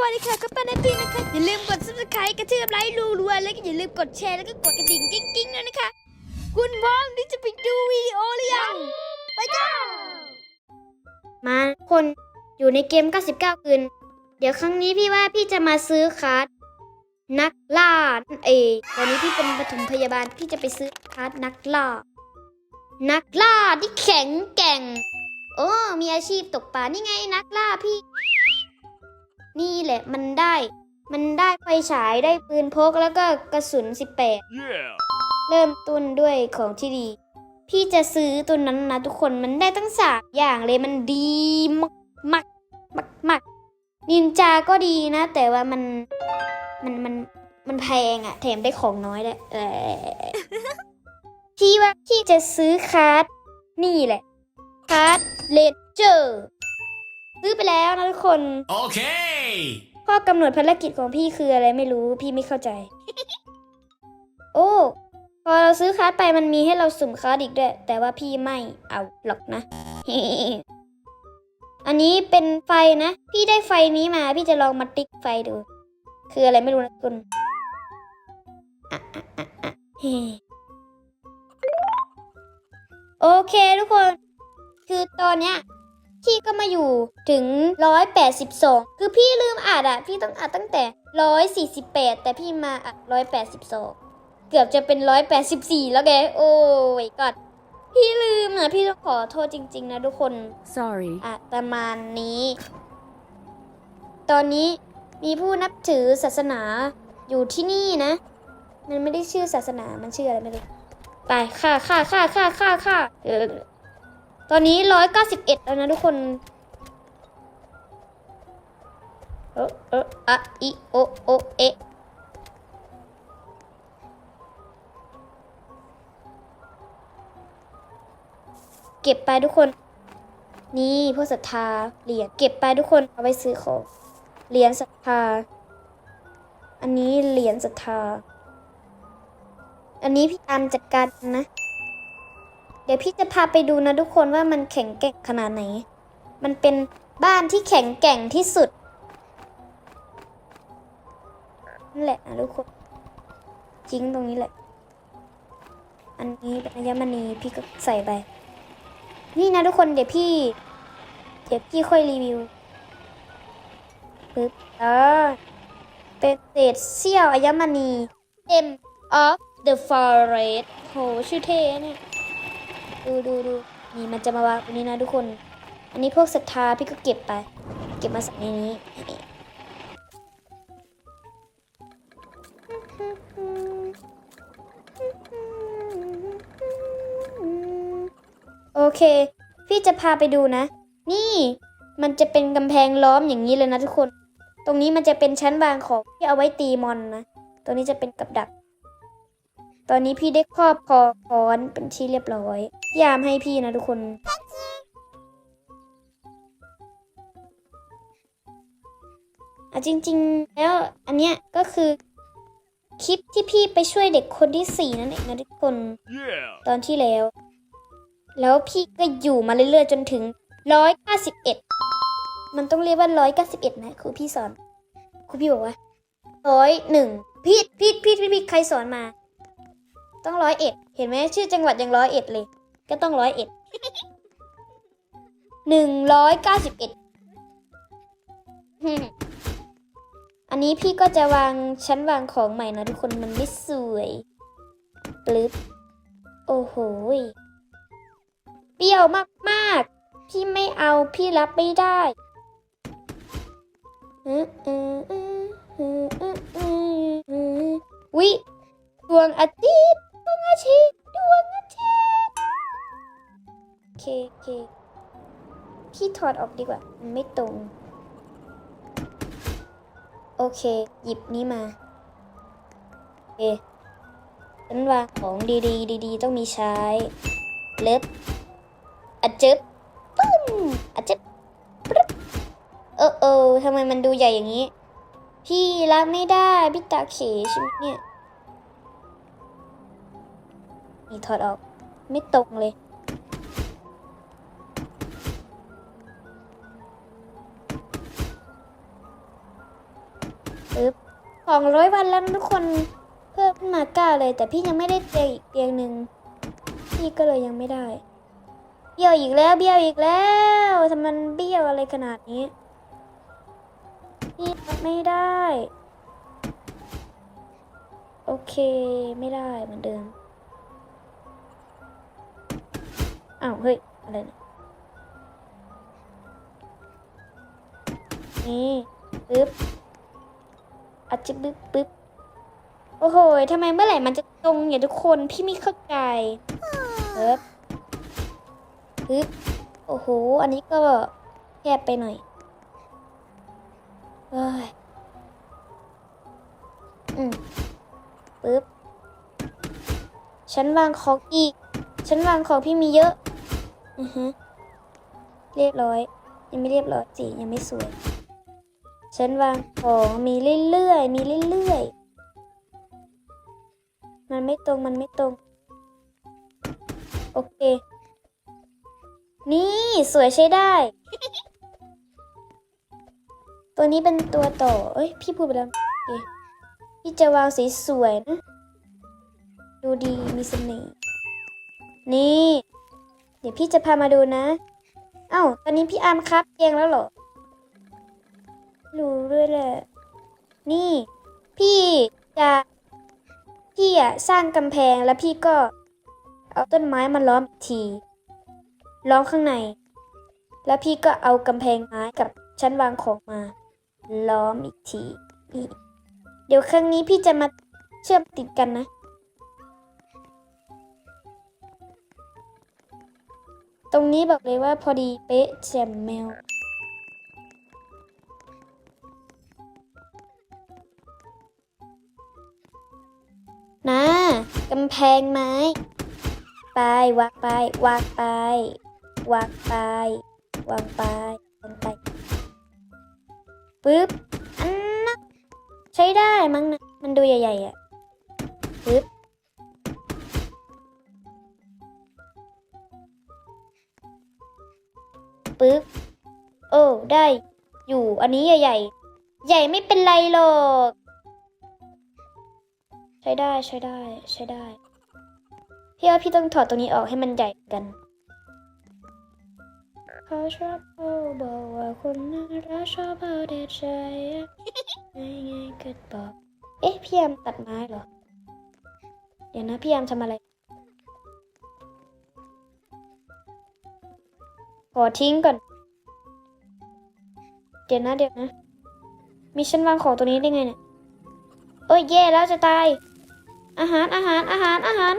วัสดีค่ะก็ป้านาทีนะคะ อย่าลืมกด subscribe กระทืบไลค์รัวๆแล้วก็อย่าลืมกดแชร์แล้วก็กดกระดิ่งกิ๊งๆด้วยนะคะ คุณพร้อมที่จะไปดูวิดีโอหรือยัง ไปกันมาคนอยู่ในเกม 99 คืน เดี๋ยวครั้งนี้พี่ว่าพี่จะมาซื้อคัสนักล่าเองตอนนี้พี่เป็นปฐมพยาบาลพี่จะไปซื้อคัสนักล่า นักล่าที่แข็งแกร่ง โอ้มีอาชีพตกปลานี่ไงนักล่าพี่ นี่แหละมันได้ มันได้ไฟฉายได้ปืนพกแล้วก็กระสุน 18 Yeah. เริ่มต้นด้วยของที่ดี พี่จะซื้อตัวนั้นนะทุกคนมันได้ตั้งสามอย่างเลยมันดีมากมากมากมากนินจาก็ดีนะ แต่ว่ามันมันมันมันแพงอะแถมได้ของน้อยด้วยเออพี่ว่าพี่จะซื้อคาร์ดนี่แหละคาร์ดเลเจอร์ ซื้อไปแล้วนะทุกคน Okay. ข้อกำหนดภารกิจของพี่คืออะไรไม่รู้พี่ไม่เข้าใจ โอ้ พอเราซื้อคัสไปมันมีให้เราสุ่มคัสอีกด้วย แต่ว่าพี่ไม่เอาหรอกนะ อันนี้เป็นไฟนะ พี่ได้ไฟนี้มา พี่จะลองมาติ๊กไฟดู คืออะไรไม่รู้นะคุณอะอะอะอะเฮ้โอเคทุกคน คือตอนเนี้ย พี่ก็มาอยู่ถึง 182 คือพี่ลืมอัดอะพี่ต้องอัดตั้งแต่ 148 แต่พี่มาอัด 182 เกือบจะเป็น 184 แล้วแกโอ้ยกอดพี่ลืมอะพี่ต้องขอโทษจริง ๆ นะทุกคน sorry อะประมาณนี้ ตอนนี้มีผู้นับถือศาสนาอยู่ที่นี่นะ มันไม่ได้ชื่อศาสนามันชื่ออะไรไม่รู้ไปค่าค่าค่าค่าค่าค่าเออ ตอนนี้ร้อยเก้าสิบเอ็ดแล้วนะทุกคน เออเอออะอิโอโอเอเก็บไปทุกคน นี่พวกศรัทธาเหรียญเก็บไปทุกคนเอาไปซื้อของเหรียญศรัทธา อันนี้เหรียญศรัทธา อันนี้พี่ตามจัดการนะ เดี๋ยวพี่จะพาไปดูนะทุกคนว่ามันแข็งแกร่งขนาดไหน มันเป็นบ้านที่แข็งแกร่งที่สุดนั่นแหละนะทุกคนจริงตรงนี้แหละ อันนี้เป็นอัญมณีพี่ก็ใส่ไป นี่นะทุกคนเดี๋ยวพี่ เดี๋ยวพี่ค่อยรีวิวปึ๊บเออเป็นเศษเสี้ยวอัญมณี M of the Forest โหชื่อเท่เนี่ย ดูดูดูนี่มันจะมาวางตรงนี้นะทุกคน อันนี้พวกศรัทธาพี่ก็เก็บไป เก็บมาใส่ในนี้โอเค พี่จะพาไปดูนะ นี่มันจะเป็นกำแพงล้อมอย่างนี้เลยนะทุกคน ตรงนี้มันจะเป็นชั้นวางของที่เอาไว้ตีมอนนะ ตรงนี้จะเป็นกับดัก ตอนนี้พี่ได้ครอบคอค้อนเป็นที่เรียบร้อยยามให้พี่นะทุกคนอะจริง ๆ แล้วอันเนี้ยก็คือคลิปที่พี่ไปช่วยเด็กคนที่สี่นั่นเองนะทุกคน Yeah. ตอนที่แล้ว แล้วพี่ก็อยู่มาเรื่อยๆจนถึงร้อยเก้าสิบเอ็ดมันต้องเรียกว่าร้อยเก้าสิบเอ็ดนะครูพี่สอนครูพี่บอกว่าร้อยหนึ่งพี่พี่พี่พี่พี่ใครสอนมา ต้องร้อยเอ็ด เห็นไหมชื่อจังหวัดยังร้อยเอ็ดเลย ก็ต้องร้อยเอ็ดหนึ่งร้อยเก้าสิบเอ็ดอันนี้พี่ก็จะวางชั้นวางของใหม่นะทุกคนมันไม่สวยปลึบโอ้โหเปรี้ยวมากๆ พี่ไม่เอาพี่รับไม่ได้อืออืออืออืออืออืออือวิดวงอาทิตย์ ดวงอาทิตย์ดวงอาทิตย์โอเคโอเคพี่ถอดออกดีกว่า มันไม่ตรง โอเค หยิบนี้มาโอเคฉันวาของดีๆ ดีๆ ต้องมีใช้ เล็บอะจึบปึ้มอะจึบปึ๊บเออเออทำไมมันดูใหญ่อย่างนี้ พี่รับไม่ได้ พี่ตาเขใช่ไหมเนี่ย ถอดออก ไม่ตรงเลย ปึ๊บสองร้อยวันแล้วทุกคนเพิ่มขึ้นมาเก้าเลย แต่พี่ยังไม่ได้เตียงอีกเตียงหนึ่งพี่ก็เลยยังไม่ได้ เบี้ยวอีกแล้ว เบี้ยวอีกแล้วทำไมมันเบี้ยวอะไรขนาดนี้พี่ไม่ได้ โอเค ไม่ได้เหมือนเดิม อ้าวเฮ้ย อะไรนี่ยนี่ปึ๊บอัดจิบปึ๊บปึ๊บโอ้โหทำไมเมื่อไหร่มันจะตรงอย่างทุกคนพี่ไม่เข้าใจปึ๊บปึ๊บโอ้โห อันนี้ก็แคบไปหน่อยเอ้ยอืมปึ๊บฉันวางของอีก ฉันวางของพี่มีเยอะ อือฮึเรียบร้อย ยังไม่เรียบร้อยสิยังไม่สวย ฉันวางของมีเรื่อยๆ มีเรื่อยๆ มันไม่ตรงมันไม่ตรง โอเค นี่สวยใช้ได้ ตัวนี้เป็นตัวต่อ เอ้ย พี่พูดไปแล้วโอเคพี่จะวางสีสวย ดูดีมีเสน่ห์นี่ เดี๋ยวพี่จะพามาดูนะ เอ้า ตอนนี้พี่อาร์มครับเตียงแล้วเหรอ รู้ด้วยแหละ นี่ พี่จะพี่อะสร้างกำแพงแล้วพี่ก็ เอาต้นไม้มาล้อมอีกที ล้อมข้างใน แล้วพี่ก็เอากำแพงไม้กับชั้นวางของมา ล้อมอีกทีนี่เดี๋ยวครั้งนี้พี่จะมาเชื่อมติดกันนะ ตรงนี้บอกเลยว่าพอดีเป๊ะแจ่มแมว นะ กำแพงไม้ ไปวางไปวางไปวางไปวางไปวางไปปึ๊บ อันนั้นใช้ได้มั้งนะ มันดูใหญ่ๆอะปึ๊บ ปึ๊บโอ้ได้ อยู่อันนี้ใหญ่ๆใหญ่ไม่เป็นไรหรอก ใช้ได้ใช้ได้ใช้ได้ พี่ว่าพี่ต้องถอดตรงนี้ออกให้มันใหญ่กันเขาชอบเขาบอกว่าคนน่ารักชอบเอาแต่ใจง่ายง่ายเกิดบอกเอ๊ะพี่ยามตัดไม้เหรอ เดี๋ยวนะพี่ยามทำอะไร ขอทิ้งก่อน เดี๋ยวนะเดี๋ยวนะ มีฉันวางของตัวนี้ได้ไงเนี่ย เอ้ยแย่แล้วจะตาย อาหารอาหารอาหารอาหาร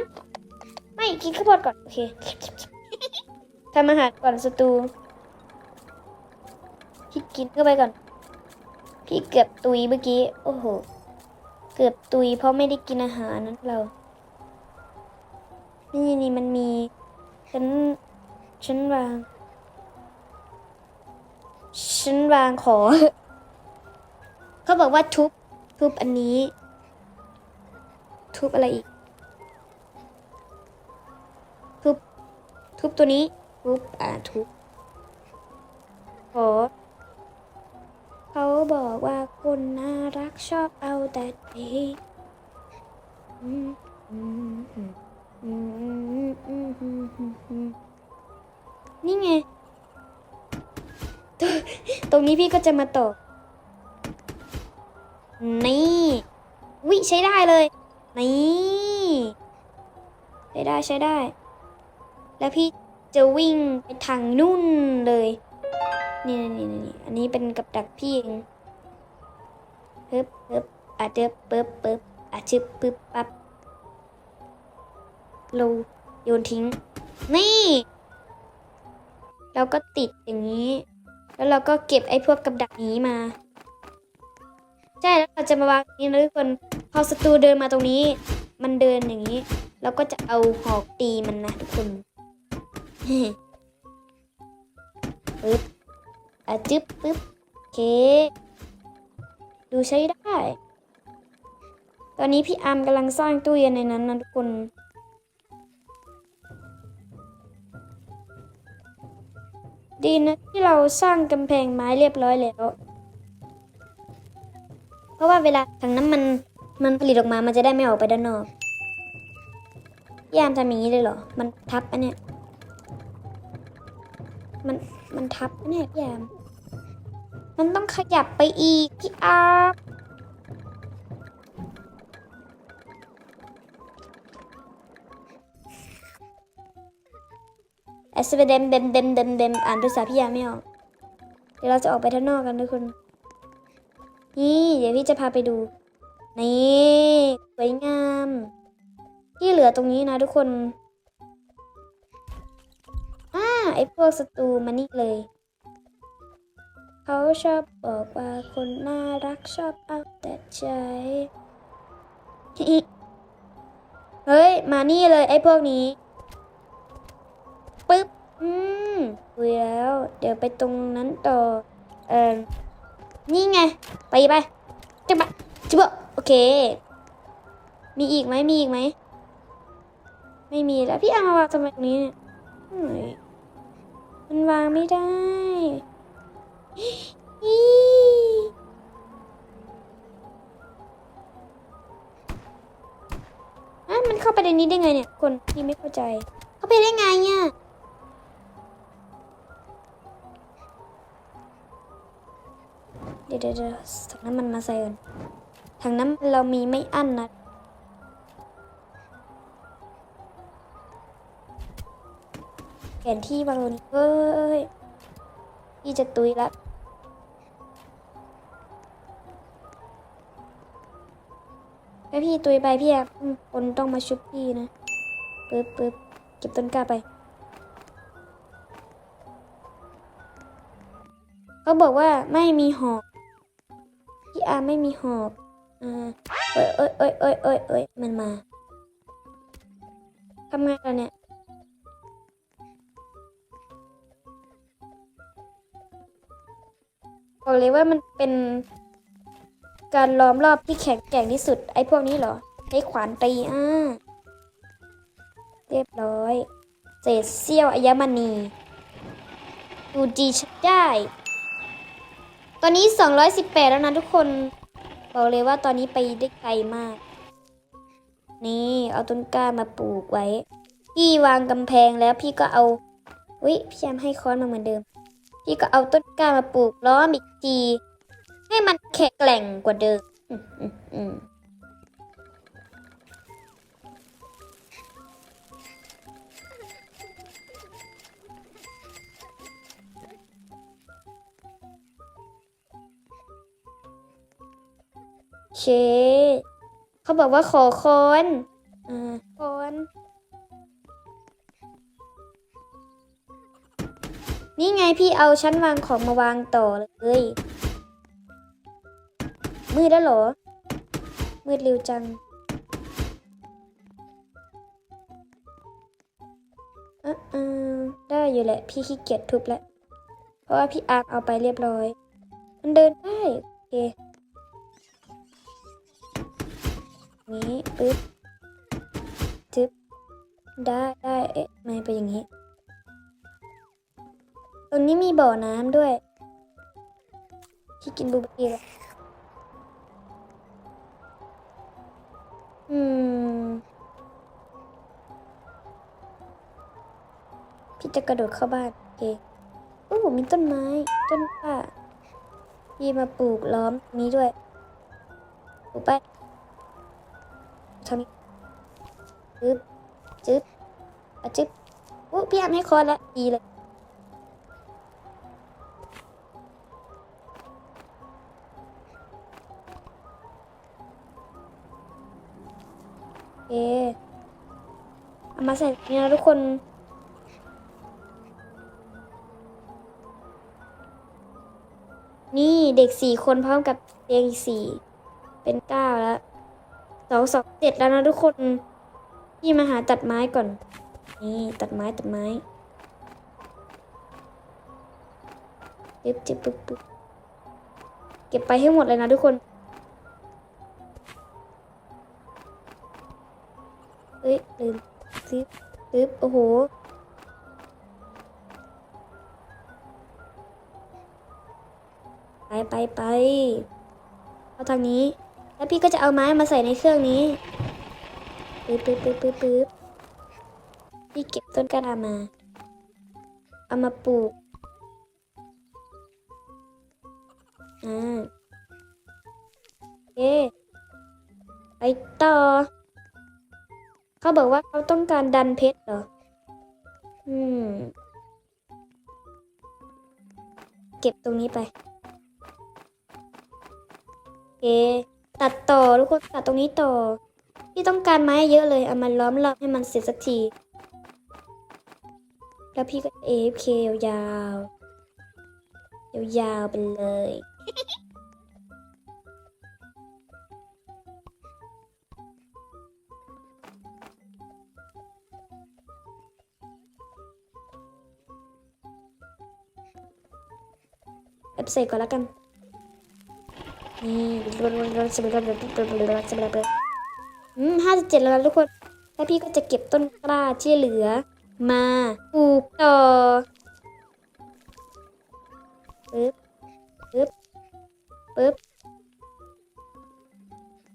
ไม่กินข้าวโพดก่อน โอเคทำอาหารก่อนสตูพี่กินเข้าไปก่อน พี่เกือบตุยเมื่อกี้ โอ้โห เกือบตุยเพราะไม่ได้กินอาหารนั้นเรา นี่นี่มันมีฉันฉันวาง ฉันวางของเขาบอกว่าทุบ ทุบอันนี้ ทุบอะไรอีก ทุบ ทุบตัวนี้ ทุบ อ่า ทุบขอเขาบอกว่าคนน่ารักชอบเอาแต่ดีนี่ไง ตรงนี้พี่ก็จะมาต่อนี่วิใช้ได้เลย นี่ใช้ได้ใช้ได้ แล้วพี่จะวิ่งไปทางนู่นเลย นี่นี่นี่อันนี้เป็นกับดักพี่เองปึ๊บปึ๊บอาจจะปึ๊บปึ๊บอาจจะปึ๊บปั๊บเราโยนทิ้ง นี่ เราก็ติดอย่างนี้ แล้วเราก็เก็บไอ้พวกกับดักนี้มา ใช่แล้วเราจะมาวางนี้นะทุกคนพอศัตรูเดินมาตรงนี้ มันเดินอย่างนี้เราก็จะเอาหอกตีมันนะทุกคนปึ๊บอะจึ๊บปึ๊บโอเค ดูใช้ได้ ตอนนี้พี่อาร์มกำลังสร้างตู้เย็นในนั้นนะทุกคน ดีนะที่เราสร้างกำแพงไม้เรียบร้อยแล้ว เพราะว่าเวลาถังน้ำมันมันผลิตออกมา มันจะได้ไม่ออกไปด้านนอกยามทำอย่างนี้เลยเหรอ มันทับอันเนี้ย มันมันทับอันเนี้ยพี่อาม มันต้องขยับไปอีกพี่อาร์ มเอสเเดมเดมเดมเดมเดมอ่านภาษาพี่อาไม่ออก เดี๋ยวเราจะออกไปด้านนอกกันทุกคน นี่ เดี๋ยวพี่จะพาไปดู นี่สวยงาม ที่เหลือตรงนี้นะทุกคน อ่าไอพวกศัตรูมานี่เลย เขาชอบบอกว่าคนน่ารักชอบเอาแต่ใจเฮ้ย มานี่เลยไอพวกนี้ อืมคุยแล้ว เดี๋ยวไปตรงนั้นต่อ เออนี่ไง ไปไปจะบะจะบะโอเค มีอีกไหมมีอีกไหม ไม่มีแล้วพี่เอามาวางตรงนี้เนี่ยมันวางไม่ได้อีอะมันเข้าไปในนี้ได้ไงเนี่ย คนที่ไม่เข้าใจ เข้าไปได้ไงเนี่ย ดี๋ยวเดี๋ยวถังน้ำมันมาใส่ก่อนถังน้ำมันเรามีไม่อั้นนะแผนที่บางคนเฮ้ยพี่จะตุยละถ้าพี่ตุยไปพี่อะคนต้องมาชุบพี่นะปึ๊บปึ๊บเก็บต้นกล้าไป เขาบอกว่าไม่มีหอก พี่อาไม่มีหอกอ่าเอ้ยเอ้ยเอ้ยเอ้ยเอ้ยเอ้ยมันมาทำไงล่ะเนี่ยบอกเลยว่ามันเป็นการล้อมรอบที่แข็งแกร่งที่สุด ไอ้พวกนี้เหรอใช้ขวานตีอ่าเรียบร้อย เศษเสี้ยวอัญมณีดูจีชัดได้ ตอนนี้ 218 แล้วนะทุกคน บอกเลยว่าตอนนี้ไปได้ไกลมาก นี่เอาต้นกล้ามาปลูกไว้ พี่วางกำแพงแล้วพี่ก็เอาอุ้ยพี่ยามให้ค้อนมาเหมือนเดิม พี่ก็เอาต้นกล้ามาปลูกล้อมอีกที ให้มันแข็งแกร่งกว่าเดิม อืมอืมอืม เค เขาบอกว่าขอค้อนอ่าค้อนนี่ไงพี่เอาชั้นวางของมาวางต่อเลย มืดแล้วเหรอ มืดเร็วจังอะอ่าได้อยู่แหละ พี่ขี้เกียจทุบแล้ว เพราะว่าพี่อาร์มเอาไปเรียบร้อย มันเดินได้ โอเค นี้ปึ๊บจึ๊บได้ได้เอ๊ะไม่ไปนอย่างนี้ ตรงนี้มีบ่อน้ำด้วย ที่กินบลูเบอร์รี่แล้วอืม พี่จะกระโดดเข้าบ้านโอเคโอ้มีต้นไม้ ต้นป่าพี่มาปลูกล้อมนี้ด้วยปลูกไป ทานี้จึ๊บจึ๊บอะจึ๊บอู้พี่อาร์มให้คอนล้วดีเลยโอเคเอามาใส่นี่นะทุกคนนี่เด็กสี่คนพร้อมกับเตียงอีกสี่เป็นเก้าแล้ว สองสองเจ็ดแล้วนะทุกคนพี่มาหาตัดไม้ก่อน นี่ตัดไม้ตัดไม้จึ๊บจึ๊บปึ๊บปึ๊บเก็บไปให้หมดเลยนะทุกคนเอ้ยลืมซึบซึบโอ้โหไปไปไปเอาทางนี้ แล้วพี่ก็จะเอาไม้มาใส่ในเครื่องนี้ปึ๊บปึ๊บปึ๊บปึ๊บปึ๊บพี่เก็บต้นกระดามา เอามาปลูก อ่าโอไปต่อ เขาบอกว่าเขาต้องการดันเพชรเหรอ อืม เก็บตรงนี้ไปโอเค ตัดต่อทุกคนตัดตรงนี้ต่อพี่ต้องการไม้เยอะเลยเอามาล้อมรอบให้มันเสร็จสักที แล้วพี่ก็ AFK ยาวๆยาวๆไปเลยเอฟใส่ก่อนแล้วกัน นี่อืมห้าสิบเจ็ดแล้วนะทุกคน แล้วพี่ก็จะเก็บต้นกล้าที่เหลือ มาปลูกต่อปึ๊บปึ๊บปึ๊บ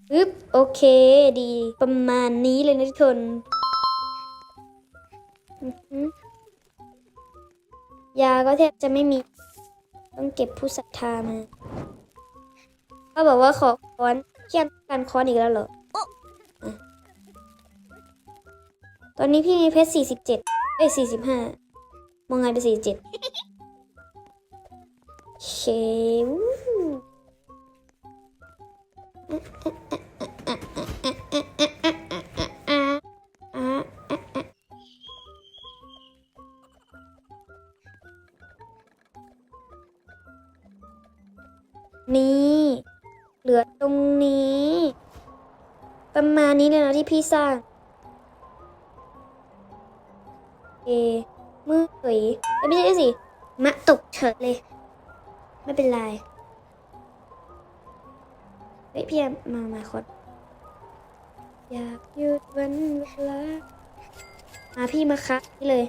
ปึ๊บโอเคดี ประมาณนี้เลยนะทุกคนยาก็แทบจะไม่มี ต้องเก็บผู้ศรัทธามา เขาบอกว่าขอค้อนเขียนการค้อนอีกแล้วเหรออะตอนนี้พี่มีเพชรสี่สิบเจ็ดเอ้ยสี่สิบห้ามองไงเป็นสี่สิบเจ็ดเชว ที่พี่สร้างเอมือเฉยเอ้ยไม่ใช่สิมะตกเฉยเลย ไม่เป็นไรเฮ้ยพี่มามาคดอยากหยุดวันเวลามาพี่มาคัดนี่เลย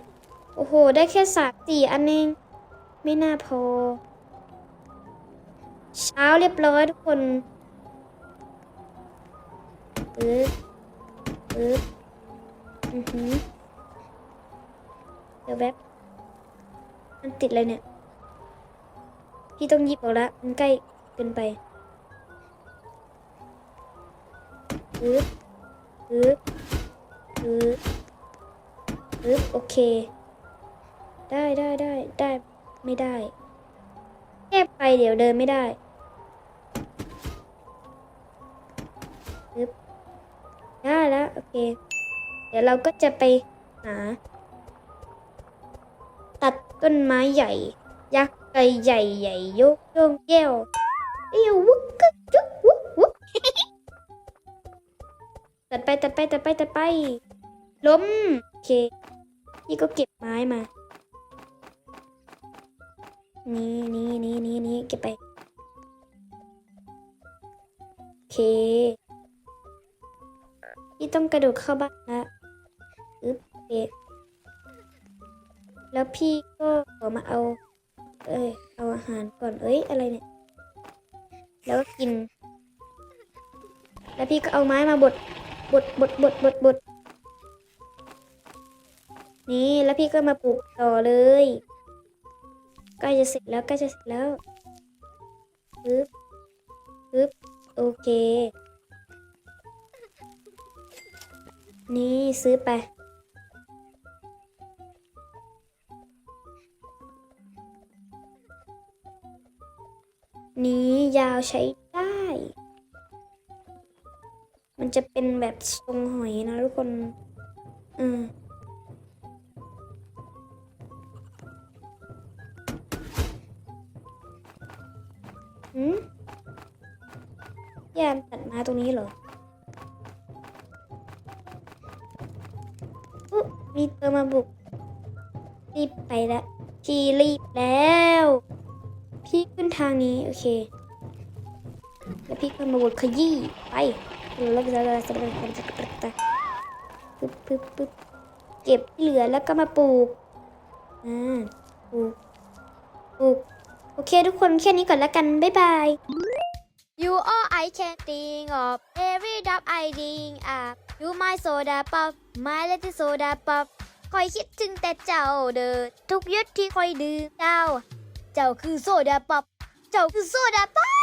โอ้โห ได้แค่สามสี่อันเอง ไม่น่าพอ เช้าเรียบร้อยทุกคนปึ๊บึบอือหือเดี๋ยวแป๊บมันติดอะไรเนี่ย พี่ต้องยิบออกล้วมันใกล้เกินไปปึ๊บปึ๊บปึ๊บปึ๊บโอเค ได้ได้ได้ได้ไม่ได้แค่ไปเดี๋ยวเดินไม่ได้ ได้แล้ว โอเค เดี๋ยวเราก็จะไปหา ตัดต้นไม้ใหญ่ ยักษ์ใหญ่ใหญ่ใหญ่โยกโยงแก้วเอ้ยววุกกึกจุกวุกวุกตัดไปตัดไปตัดไปตัดไปล้มโอเคพี่ก็เก็บไม้มา นี่นี่นี่นี่นี่เก็บไป โอเค พี่ต้องกระโดดเข้าบ้านละอึ๊บเแล้วพี่ก็ขอมาเอา เอ้ยเอาอาหารก่อนเอ้ยอะไรเนี่ย แล้วก็กิน แล้วพี่ก็เอาไม้มาบดบดบดบดบดบดนี่แล้วพี่ก็มาปลูกต่อเลยใกล้จะเสร็จแล้วใกล้จะเสร็จแล้วปึ๊บปึ๊บโอเค ซื้อไป นี้ยาวใช้ได้ มันจะเป็นแบบทรงหอยนะทุกคน อืม ไปแล้วพี่รีบแล้ว พี่ขึ้นทางนี้ โอเค แล้วพี่ก็มาบดขยี้ไปแล้วก็จะจะจะปึ๊บปึ๊บปึ๊บเก็บเหลือแล้วก็มาปลูกอ่าปลูกปลูกโอเคทุกคนแค่นี้ก่อนแล้วกัน บ๊ายบาย You all I can think of every drop I drink up You my soda pop my little soda pop คอยคิดถึงแต่เจ้าเด้อทุกยุดที่คอยดื่มเจ้า เจ้าคือโซดาป๊อปเจ้าคือโซดาป๊อป